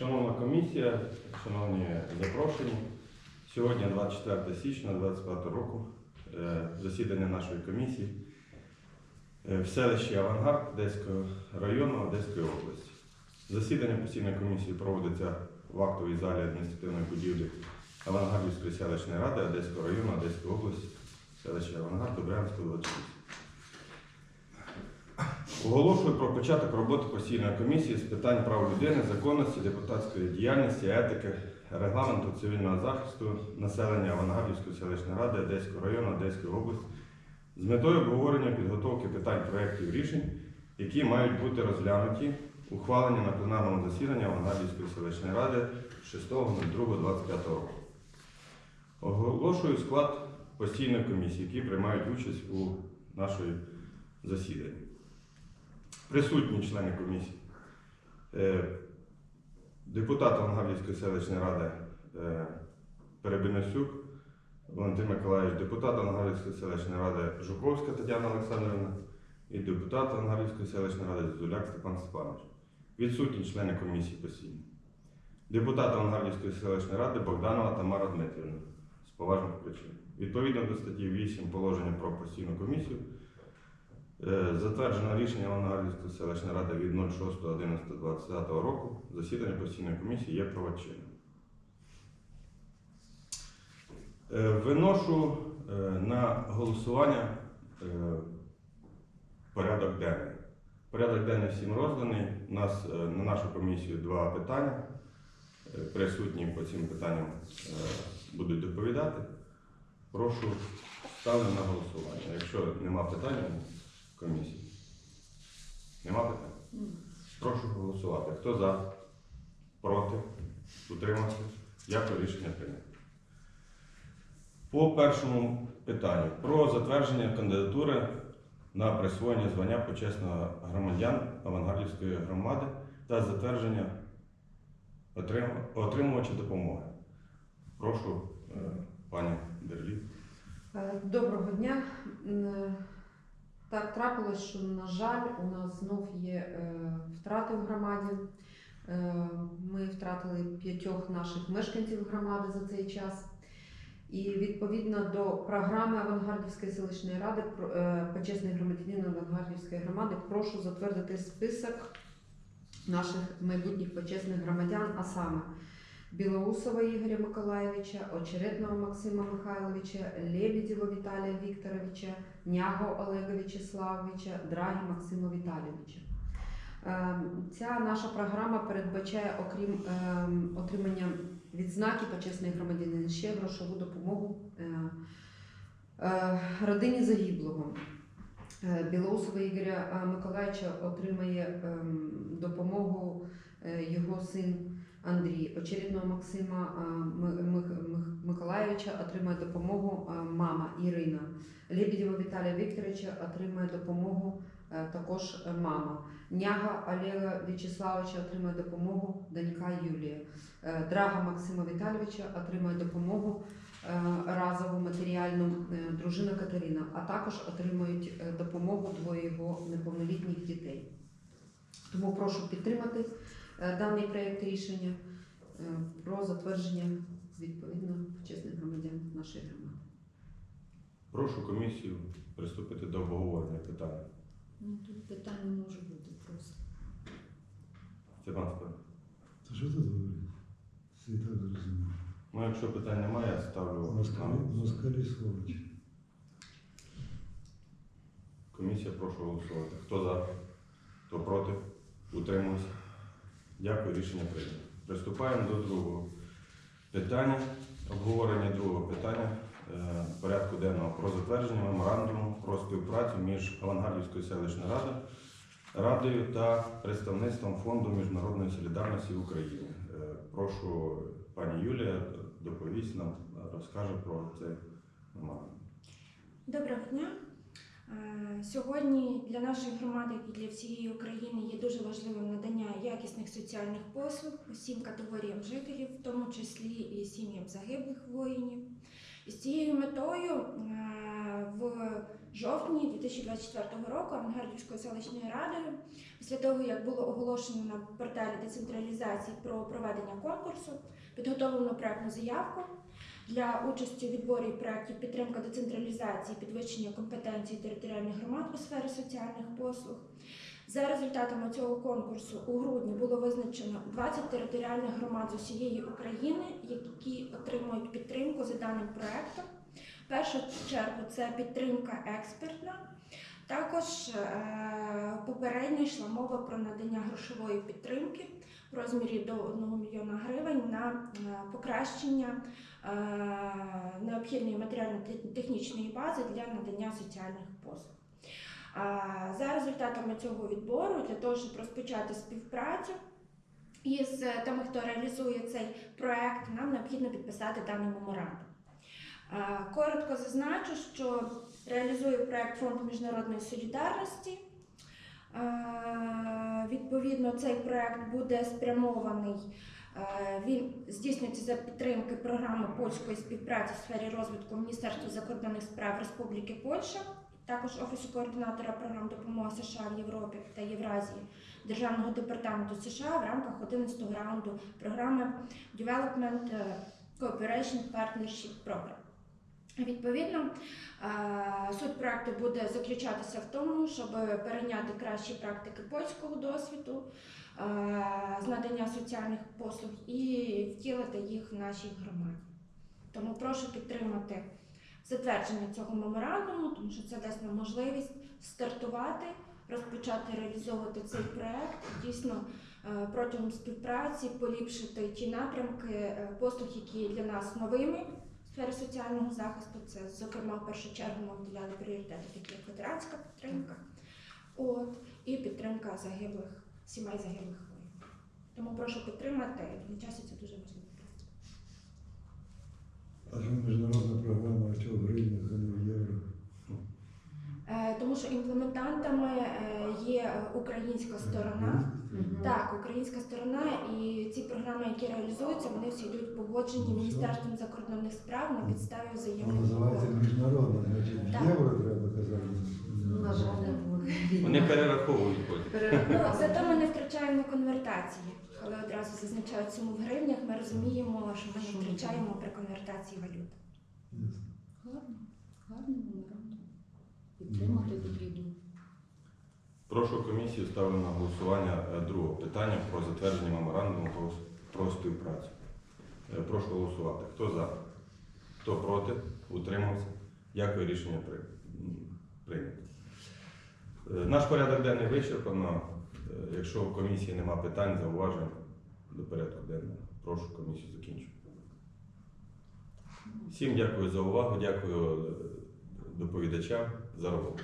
Шановна комісія, шановні запрошені, сьогодні 24 січня 2025 року е, засідання нашої комісії е, в селищі Авангард Одеського району Одеської області. Засідання постійної комісії проводиться в актовій залі адміністративної будівлі Авангардівської селищної ради Одеського району Одеської області, селища Авангард, Добрянського 26. Оголошую про початок роботи постійної комісії з питань прав людини, законності, депутатської діяльності, етики, регламенту цивільного захисту населення Авангардівської селищної ради Одеського району Одеської області з метою обговорення підготовки питань проєктів рішень, які мають бути розглянуті, ухвалені на пленарному засіданні Авангардівської селищної ради 6.02.25 року. Оголошую склад постійної комісії, які приймають участь у нашої засіданні. Присутні члени комісії. Е, Депутат Лангавівської селищної ради е, Перебиносюк Валентин Миколаївич, депутат Лангавівської селищної ради Жуковська Тетяна Олександрівна і депутат Лангавівської селищної ради Зуляк Степан Степанович. Відсутні члени комісії постійні. Депутат Лангавівської селищної ради Богданова Тамара Дмитрівна з поважних причин. Відповідно до статті 8 положення про постійну комісію. Е, Затверджено рішення Лангардівської селищної ради від 06.11.2020 року. Засідання постійної комісії є правочинним. Е, Виношу е, на голосування порядок денний. Порядок денний всім розданий. У нас на нашу комісію два питання. Присутні по цим питанням будуть доповідати. Прошу ставлю на голосування. Якщо нема питань, комісії. Нема питань? Прошу голосувати. Хто за? Проти? Утримався? Дякую, рішення прийнято. По першому питанню про затвердження кандидатури на присвоєння звання почесного громадян Авангардівської громади та затвердження отримувача допомоги. Прошу, е, пані Дерлі. Е, Доброго дня. Так трапилось, що, на жаль, у нас знов є е, втрати в громаді. Е, Ми втратили п'ятьох наших мешканців громади за цей час. І відповідно до програми Авангардівської селищної ради е, почесний громадянин Авангардівської громади прошу затвердити список наших майбутніх почесних громадян, а саме Білоусова Ігоря Миколаєвича, Очеретного Максима Михайловича, Лебедєва Віталія Вікторовича, Няго Олега В'ячеславовича, Драгі Максима Віталійовича. Ем, Ця наша програма передбачає, окрім ем, отримання відзнаки почесний громадянин, ще грошову допомогу е, е, родині загиблого. Е, Білоусова Ігоря е, Миколаївича отримає ем, допомогу е, його син Андрій. Очередного Максима Ми- Ми- Ми- Миколаївича отримає допомогу мама Ірина. Лебедєва Віталія Вікторовича отримає допомогу е, також е, мама. Няга Олега В'ячеславовича отримає допомогу донька Юлія. Е, Драга Максима Віталійовича отримає допомогу разову матеріальну дружина Катерина, а також отримують допомогу двоє його неповнолітніх дітей. Тому прошу підтримати даний проєкт рішення е, про затвердження відповідно почесних громадян нашої громади. Прошу комісію приступити до обговорення питання. Ну, тут питань не може бути просто. Степан Степанович. Та що тут говорити? Всі і так зрозуміли. Ну, якщо питань немає, я ставлю Москалі, на москалі сволочі. комісія. Прошу голосувати. Хто за? Хто проти? Утримався? Дякую, рішення прийнято. Приступаємо до другого питання. Обговорення другого питання е, порядку денного про затвердження меморандуму про співпрацю між Авангардівською селищною радою, радою та представництвом Фонду міжнародної солідарності в Україні. Е, Прошу пані Юлія доповість нам, розкаже про цей меморандум. Доброго дня. Е, Сьогодні для нашої громади, і для всієї України, є дуже важливим надання якісних соціальних послуг усім категоріям жителів, в тому числі і сім'ям загиблих воїнів. І з цією метою е, в жовтні 2024 року Авангардівською селищною радою, після того як було оголошено на порталі децентралізації про проведення конкурсу, підготовлено проектну заявку для участі у відборі проєктів підтримка децентралізації, підвищення компетенцій територіальних громад у сфері соціальних послуг. За результатами цього конкурсу у грудні було визначено 20 територіальних громад з усієї України, які отримують підтримку за даним проектом. В першу чергу це підтримка експертна. Також е, попередньо йшла мова про надання грошової підтримки в розмірі до 1 мільйона гривень на покращення е, необхідної матеріально-технічної бази для надання соціальних послуг. За результатами цього відбору, для того, щоб розпочати співпрацю із е, тими, хто реалізує цей проект, нам необхідно підписати даний меморандум. Коротко зазначу, що реалізує проект Фонду міжнародної солідарності. Відповідно, цей проект буде спрямований. Він здійснюється за підтримки програми польської співпраці в сфері розвитку Міністерства закордонних справ Республіки Польща, також Офісу координатора програм допомоги США в Європі та Євразії Державного департаменту США в рамках 11-го раунду програми Development е, Cooperation Partnership Program. Відповідно, е, суть проекту буде заключатися в тому, щоб перейняти кращі практики польського досвіду е, з надання соціальних послуг і втілити їх в нашій громаді. Тому прошу підтримати затвердження цього меморандуму, тому що це дасть нам можливість стартувати, розпочати реалізовувати цей проект, дійсно е, протягом співпраці поліпшити ті напрямки послуг, які для нас новими в сфері соціального захисту. Це, зокрема, в першу чергу ми вділяли пріоритети, такі як ветеранська підтримка, от, і підтримка загиблих, сімей загиблих воїнів. Тому прошу підтримати, на часі це дуже важливо. А міжнародна програма, цього чого в гривнях, а не в євро? Е, Тому що імплементантами е, є українська сторона. Так, українська сторона і ці програми, які реалізуються, вони всі йдуть погоджені Міністерством закордонних справ на підставі взаємних називається міжнародна, значить євро треба казати. На жаль, не. Вони перераховують потім. Ну, зато ми не втрачаємо конвертації. Коли одразу зазначають суму в гривнях, ми розуміємо, що ми не втрачаємо при конвертації валют. Гарно, меморандум. Підтримати потрібно. Прошу комісію ставлю на голосування е, друге питання про затвердження меморандуму про, співпрацю. Е, Прошу голосувати. Хто за? Хто проти? Утримався? Дякую, рішення прийнято. Е, Наш порядок денний вичерпано. Якщо в комісії нема питань, зауважень до порядку денного, прошу комісію закінчити. Всім дякую за увагу, дякую доповідачам заробок.